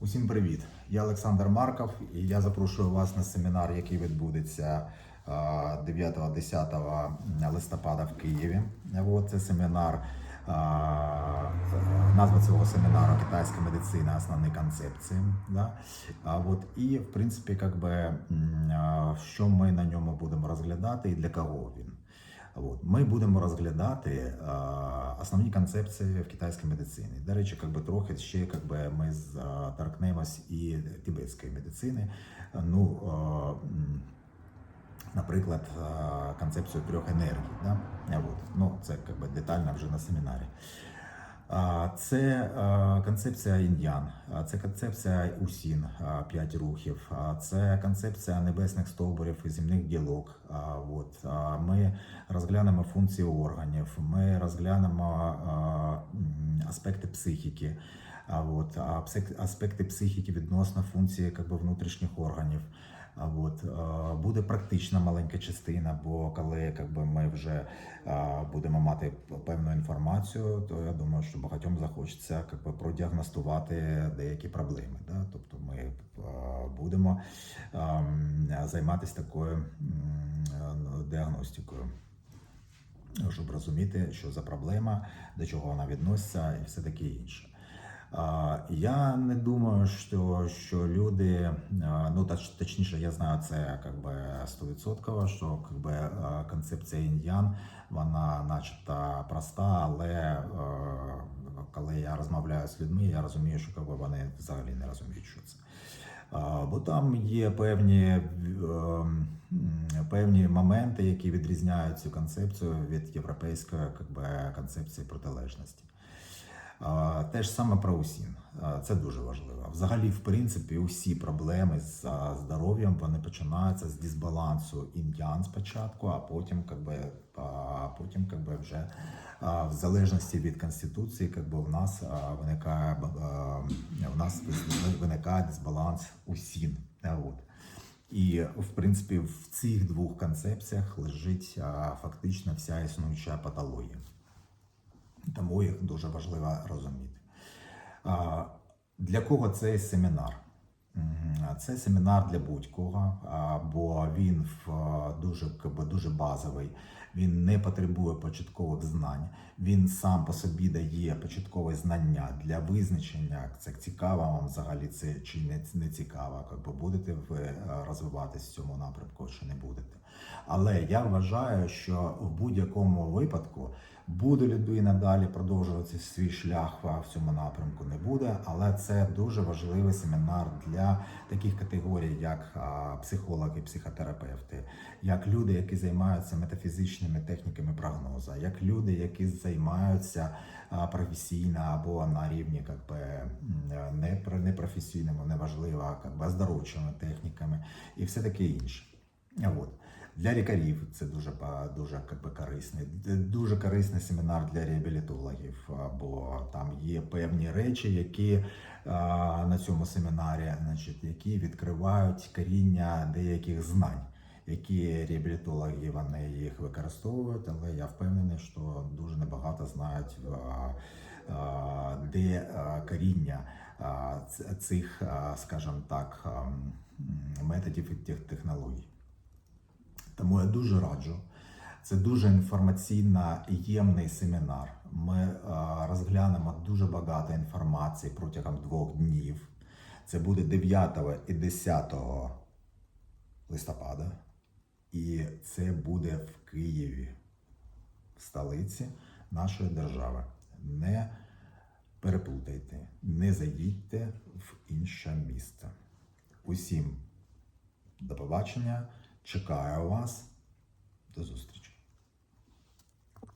Усім привіт! Я Олександр Марков і я запрошую вас на семінар, який відбудеться 9-10 листопада в Києві. От, це семінар. Назва цього семінару Китайська медицина, основні концепції. Да? А от, і, в принципі, как би, що ми на ньому будемо розглядати і для кого він. От. Ми будемо розглядати а, основні концепції в китайській медицині. До речі, как би, трохи ще как би, ми торкнемось і тибетської медицини. Ну, а, наприклад, а, концепцію трьох енергій. Да? От. Ну, це как би, детально вже на семінарі. Це концепція ін'ян, це концепція усін, п'ять рухів, це концепція небесних стовбурів і земних ділок. От. Ми розглянемо функції органів, ми розглянемо аспекти психіки. От аспекти психіки відносно функції как би, внутрішніх органів. От е, буде практична маленька частина, бо коли как би, ми вже е, будемо мати певну інформацію, то я думаю, що багатьом захочеться как би, продіагностувати деякі проблеми. Да? Тобто ми е, будемо ем, займатися такою діагностикою. Щоб розуміти, що за проблема, до чого вона відноситься, і все таке інше. Я не думаю, що, що люди, ну точ, точніше, я знаю це как би 100%, що как би, концепція ін'ян, вона начебто проста, але коли я розмовляю з людьми, я розумію, що как би, вони взагалі не розуміють, що це. Бо там є певні, певні моменти, які відрізняють цю концепцію від європейської как би, концепції протилежності. Те ж саме про усін. А, Це дуже важливо. Взагалі, в принципі, усі проблеми з здоров'ям вони починаються з дисбалансу індіан спочатку, а потім, как би, а потім как би, вже в залежності від конституції, как би, в нас виникає в нас виникає дисбаланс усін. А, От. І в принципі в цих двох концепціях лежить фактично вся існуюча патологія. Тому їх дуже важливо розуміти. Для кого цей семінар? Це семінар для будь-кого, бо він дуже, дуже базовий, він не потребує початкових знань, він сам по собі дає початкові знання для визначення, це цікаво вам взагалі це чи не, не цікаво, якби будете ви а, розвиватись в цьому напрямку, чи не будете. Але я вважаю, що в будь-якому випадку буде людина далі продовжувати свій шлях в цьому напрямку, не буде. Але це дуже важливий семінар для таких категорій, як психологи, психотерапевти, як люди, які займаються метафізичними техніками прогнозу, як люди, які займаються професійно або на рівні как би, непрофесійному, неважливо, оздоровчими техніками і все таке інше. От. Для лікарів це дуже дуже корисний. Дуже корисний семінар для реабілітологів, бо там є певні речі, які на цьому семінарі, значить, які відкривають коріння деяких знань. Які реабілітологи вони їх використовують, але я впевнений, що дуже небагато знають, де коріння цих, скажімо так, методів і технологій. Тому я дуже раджу. Це дуже інформаційно ємний семінар. Ми е, розглянемо дуже багато інформації протягом двох днів. Це буде 9 і 10 листопада. І це буде в Києві, в столиці нашої держави. Не переплутайте, не заїдьте в інше місце. Усім до побачення. Чекаю вас. До зустрічі.